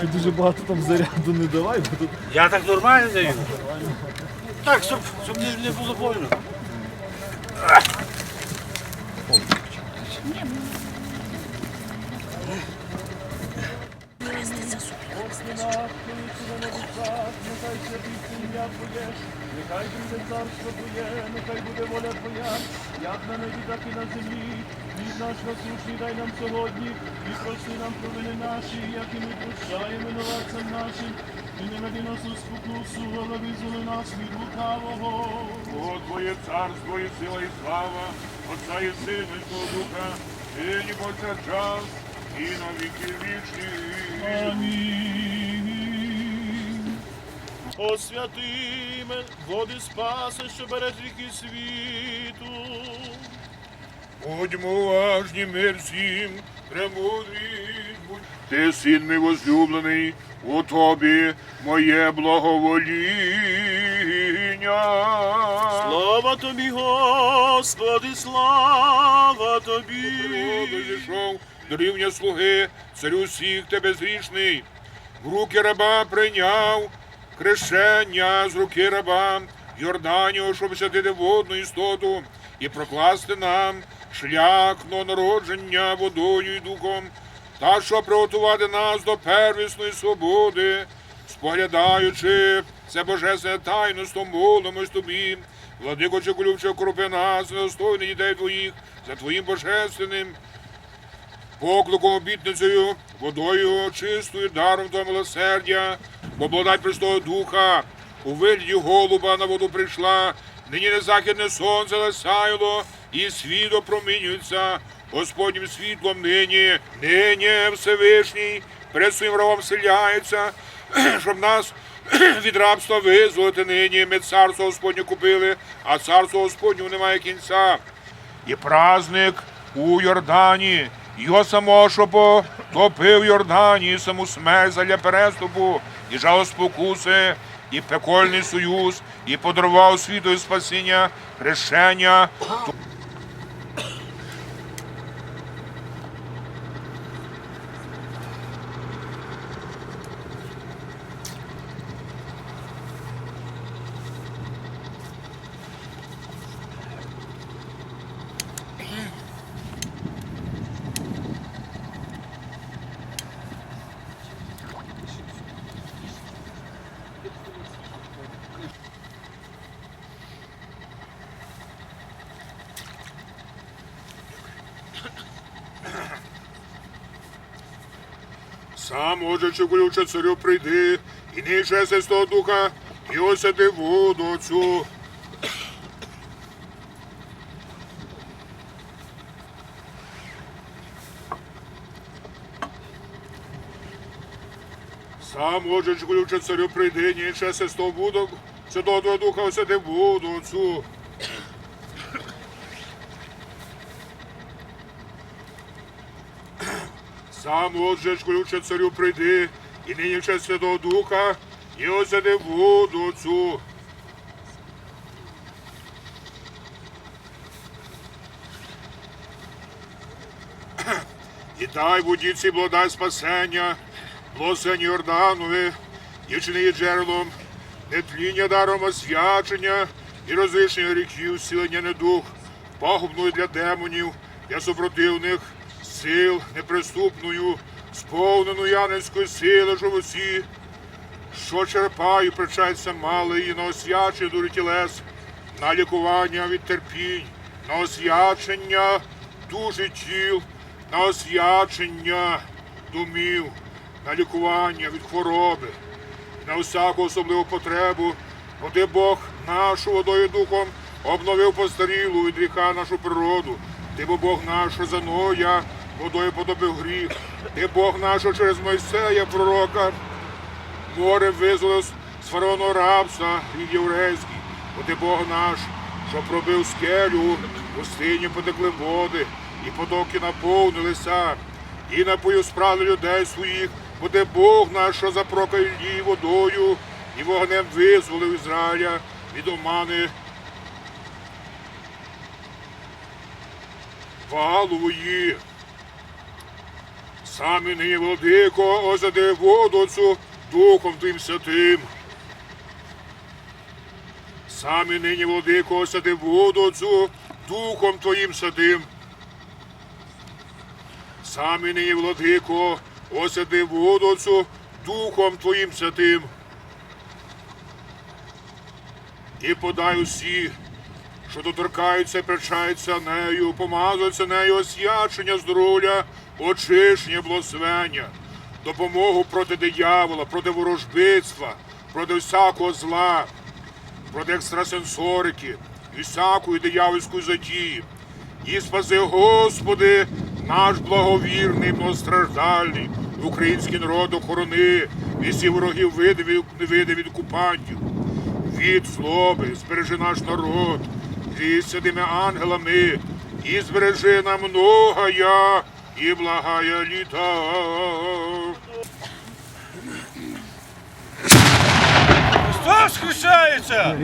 Ти дуже багато там заряду не давай, бо тут Я так нормально даю. Так, щоб, щоб не, не було больно. Нехай буде царство Твоє, нехай буде воля Твоя, як на небі, так і на землі. Хліб наш насущний дай нам сьогодні, і прости нам провини наші, як і ми прощаємо винуватцям нашим. І не веди нас у спокусу, але визволи нас від лукавого. О, Твоє царство і сила і слава, Отця і Сина і Святого Духа, і нині повсякчас, і на віки вічні. Амінь. О святиме, води спаси, що бере з віки світу. Будьмо уважні, мир всім, премудрі. Ти, син мій возлюблений, у тобі моє благовоління. Слава тобі, Господи, слава тобі. Зійшов до рівня слуги, царю всіх тебе зрішний. В руки раба прийняв хрещення з руки раба Йорданію, щоб сядити водну істоту і прокласти нам шлях до народження водою і духом, та щоб приготувати нас до первісної свободи, споглядаючи це божественне тайносто, молимось тобі, владико чеколюбче кропи нас, недостойних дітей твоїх, за твоїм божественним покликом обітницею, водою чистою, даром до милосердя, бо благодать Престого Духа у вигляді голуба на воду прийшла, нині не західне сонце засяяло, і світ опромінюється Господнім світлом нині, нині Всевишній, перед своїм ровом селяється, щоб нас від рабства визволити нині. Ми царство Господнє купили, а царство Господнього немає кінця і праздник у Йордані. Його самого, що потопив Йордані, саму смерть заля переступу, і жало спокуси, і пекольний союз, і подарував світу спасіння, хрещення. Сам, отже, чеколюче царю прийди, і ниже Святого Духа, і осяди воду цю. Сам, отже, чеколюче царю прийди, ниже Святого Буду, Святого Духа осяди воду цю. Сам отже, ключе царю прийди, і нині в честь Святого Духа, і осяди воду цю. І дай водіці благодать спасення, благословення Йорданові, дівчини є джерелом, нетління даром освячення і розвищення гріхів, зцілення недух, пагубною для демонів, для супротивних сил неприступною, сповнену янецькою сили живоці, що черпаю, причаться мали і на освячення дурі тілес, на лікування від терпінь, на освячення душі тіл, на освячення думів, на лікування від хвороби, на всяку особливу потребу, бо Бог нашу водою духом обновив постарілу від гріха нашу природу. Ти бо Бог наш Заноя, водою подобив гріх. Ти Бог наш через Мойсея, пророка, море визволив з фараону рабства і єврейський. Бо ти Бог наш, що пробив скелю, пустині потекли води, і потоки наповнилися, і напою справи людей своїх, бо ти Бог наш, що запрокав її водою, і вогнем визволив Ізраїля від омани Валової. Самі нині, владико, осади воду Духом Твоїм святим. Самі нині, владико, осади воду цю Духом Твоїм святим. Самі нині, владико, осади воду цю Духом Твоїм святим. І подай усі, що доторкаються причаються нею, помазуються нею освячення здоров'я, очищення, благословення, допомогу проти диявола, проти ворожбитства, проти всякого зла, проти екстрасенсорики і всякої диявольської затії. І спаси, Господи, наш благовірний, постраждальний, український народ охорони, всі ворогів види види від окупантів від злоби, збережи наш народ, і святими ангелами, і збережи нам многая і благая літа. Христос хрещається!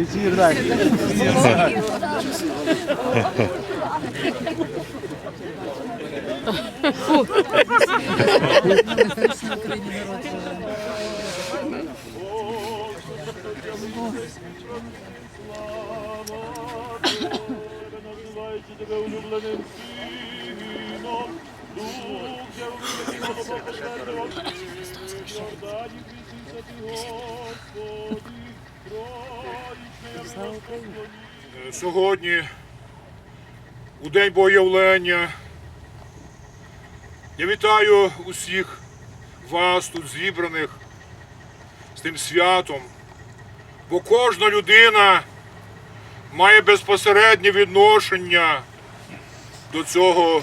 Називаючи тебе улюбленим сином, Сьогодні, у день Богоявлення, я вітаю усіх вас тут зібраних з тим святом, бо кожна людина має безпосереднє відношення до цього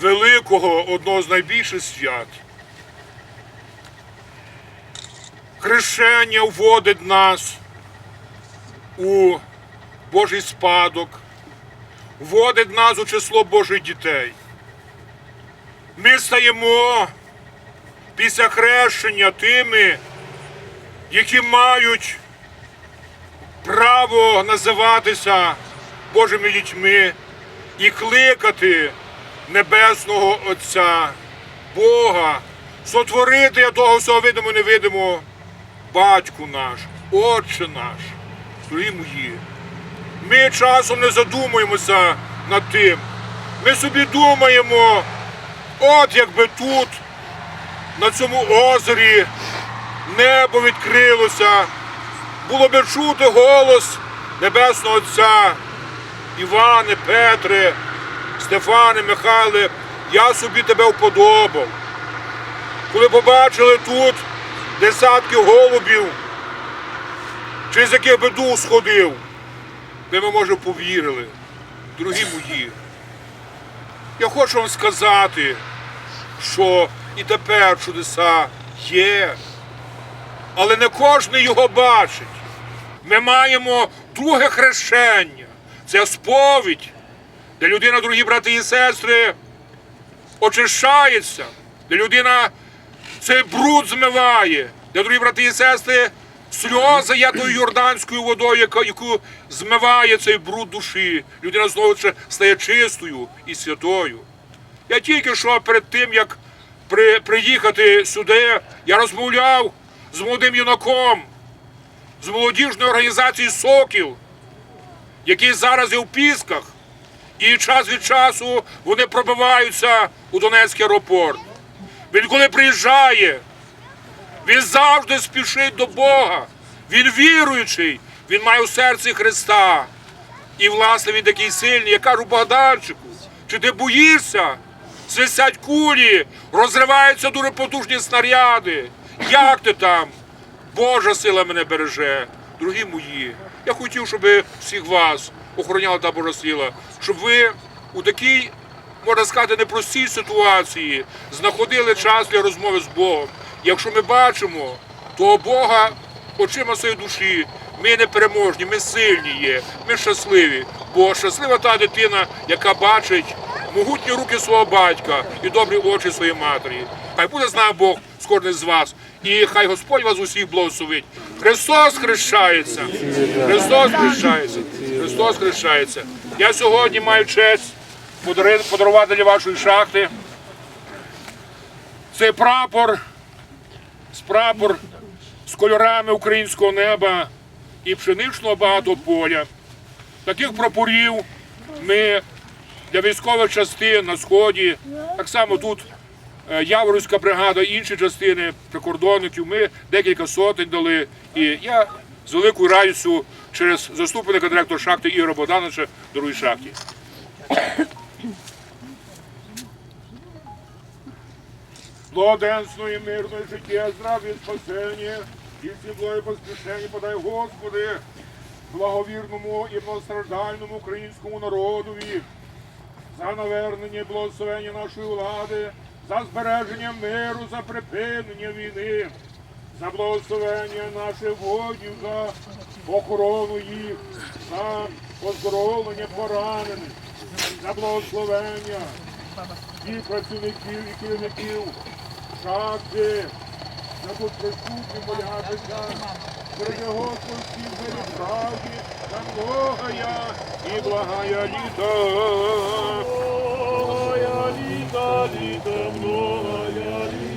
великого, одного з найбільших свят. Хрещення вводить нас у Божий спадок, вводить нас у число Божих дітей. Ми стаємо після хрещення тими, які мають право називатися Божими дітьми і кликати Небесного Отця, Бога, сотворити того всього видимо невидимого, Батьку наш, Отче наш, дорогі мої. Ми часом не задумуємося над тим. Ми собі думаємо, от якби тут, на цьому озері, небо відкрилося, було би чути голос Небесного Отця, Іване, Петре, Стефане, Михайле, я собі тебе вподобав. Коли побачили тут десятки голубів, через яких би дух сходив, де ми, може, повірили. Дорогі мої, я хочу вам сказати, що і тепер чудеса є, але не кожен його бачить. Ми маємо друге хрещення. Це сповідь, де людина, дорогі брати і сестри, очищається, де людина цей бруд змиває, де, дорогі брати і сестри, сльози є тою йорданською водою, яку змиває цей бруд душі. Людина знову стає чистою і святою. Я тільки що перед тим, як при, приїхати сюди, я розмовляв з молодим юнаком, з молодіжної організації Сокіл, який зараз є в Пісках, і час від часу вони пробиваються у Донецький аеропорт. Він коли приїжджає, він завжди спішить до Бога. Він віруючий, він має у серці Христа. І, власне, він такий сильний. Я кажу Богданчику, чи ти боїшся? Свисять кулі, розриваються дуже потужні снаряди. Як ти там? Божа сила мене береже. Дорогі мої, я хотів, щоб всіх вас охороняла та Божа сила, щоб ви у такій, можна сказати, непростій ситуації знаходили час для розмови з Богом. Якщо ми бачимо того Бога очима своєї душі, ми не переможні, ми сильні є, ми щасливі. Бо щаслива та дитина, яка бачить могутні руки свого батька і добрі очі своєї матері. Хай буде з нами Бог з кожним з вас. І хай Господь вас усіх благословить. Христос хрещається. Христос хрещається. Христос хрещається. Я сьогодні маю честь подарувати для вашої шахти Цей прапор з прапор з кольорами українського неба і пшеничного багато поля. Таких прапорів ми для військових частин на сході, так само тут е, Яворівська бригада, інші частини прикордонників. Ми декілька сотень дали. І я з великою радістю через заступника директора шахти Ігоря Богдановича дарую шахті. Благоденствує мирне життя, здрав'я, спасення і світлої поспішення подай Господи, благовірному і многостраждальному українському народові, за навернення і благословення нашої влади, за збереження миру, за припинення війни, за благословення наших воїнів, за охорону їх, за оздоровлення поранених, за благословення всіх працівників і керівників шахти, на тут присутні молятися, перед Господські в правді, та многая і благая літа. Многая літа, літа, многая літа.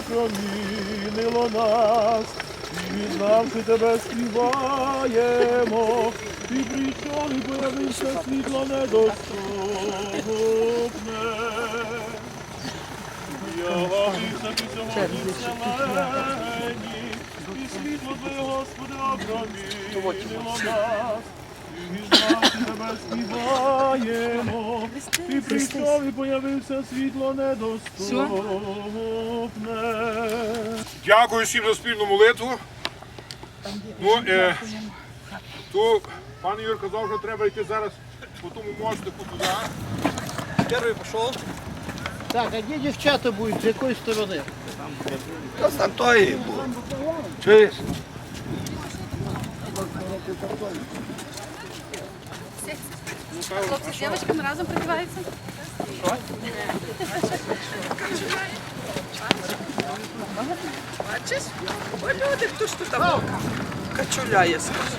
Опромінило нас. І віднавши Тебе співаємо. І прийшов і появився світло недоступне. І світло Твоє, Господи, опромінило нас. І віднавши Тебе співаємо. І прийшов і появився світло недоступне. Дякую всім за спільну молитву. Ну, е, то пан Ігор казав, що треба йти зараз по тому мостику туди. Перший пішов. Так, а де дівчата будуть? З якої сторони? Та там той був. Чуєш? Хлопці з дівчатками разом прикриваються? Бачиш? О, люди, хто ж тут там качуляє, скажи.